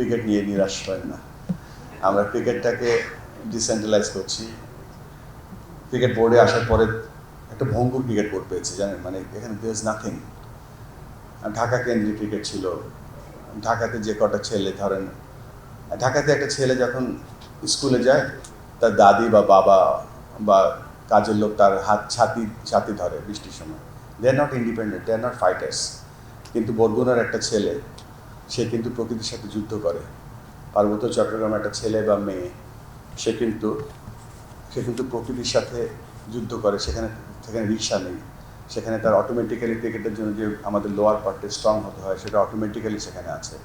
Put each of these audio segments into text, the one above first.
Cricket নিয়ে নিরাশ হয় না। আমরা ক্রিকেটটাকে ডিসেন্ট্রালাইজ করছি। ক্রিকেট বোর্ডে আসার পরে একটা ভঙ্গুর ক্রিকেট বোর্ড পেয়েছি, জানেন? মানে এখানে দেয়ার ইজ নাথিং ঢাকা কেন্দ্রিক ক্রিকেট ছিল। ঢাকাতে যে কটা ছেলে, ধরেন, ঢাকাতে একটা ছেলে যখন স্কুলে যায়, তার দাদি বা বাবা বা কাজের লোক তার হাত ছাতি ছাতি ধরে বৃষ্টির সময়। They are not independent they are not fighters কিন্তু বরগুনার একটা ছেলে সে কিন্তু প্রকৃতির সাথে যুদ্ধ করে। পার্বত্য চট্টগ্রামের একটা ছেলে বা মেয়ে, সে কিন্তু সে কিন্তু প্রকৃতির সাথে যুদ্ধ করে। সেখানে সেখানে রিক্সা নেই। সেখানে তার অটোমেটিক্যালি ক্রিকেটের জন্য যে আমাদের লোয়ার পার্টে স্ট্রং হতে হয়, সেটা অটোমেটিক্যালি সেখানে আছে।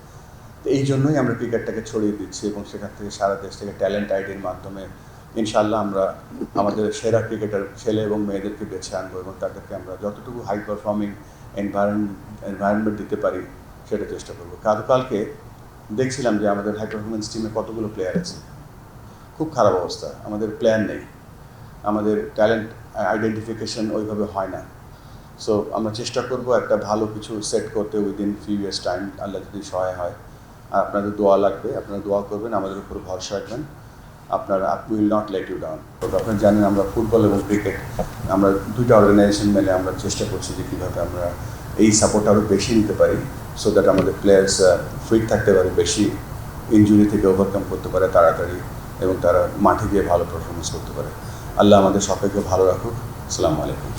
তো এই জন্যই আমরা ক্রিকেটটাকে ছড়িয়ে দিচ্ছি এবং সেখান থেকে সারা দেশ থেকে ট্যালেন্ট আইডির মাধ্যমে ইনশাল্লাহ আমরা আমাদের সেরা ক্রিকেটার, ছেলে এবং মেয়েদেরকে বেছে আনব এবং তাদেরকে আমরা যতটুকু হাই পারফর্মিং এনভায়রনমেন্ট এনভায়রনমেন্ট দিতে পারি সেটা চেষ্টা করব। কালকে দেখছিলাম যে আমাদের হাই পারফরমেন্স টিমে কতগুলো প্লেয়ার আছে। খুব খারাপ অবস্থা, আমাদের প্ল্যান নেই। আমাদের ট্যালেন্ট আইডেন্টিফিকেশন ওইভাবে হয় না। সো আমরা চেষ্টা করব একটা ভালো কিছু সেট করতে উইদিন ফিউ ইয়ার্স টাইম আল্লাহ যদি সহায় হয়। আর আপনাদের দোয়া লাগবে, আপনারা দোয়া করবেন, আমাদের উপর ভরসা রাখবেন। আপনারা will not let you down তো আপনারা জানেন আমরা ফুটবল এবং ক্রিকেট আমরা দুইটা অর্গানাইজেশন মিলে আমরা চেষ্টা করছি যে কীভাবে আমরা এই সাপোর্ট আরও বেশি নিতে পারি সো দ্যাট আমাদের প্লেয়ার্স ফিট থাকতে পারে, বেশি ইঞ্জুরি থেকে ওভারকাম করতে পারে তাড়াতাড়ি এবং তারা মাঠে গিয়ে ভালো পারফরমেন্স করতে পারে। আল্লাহ আমাদের সকলকে ভালো রাখুক। আসসালামু আলাইকুম।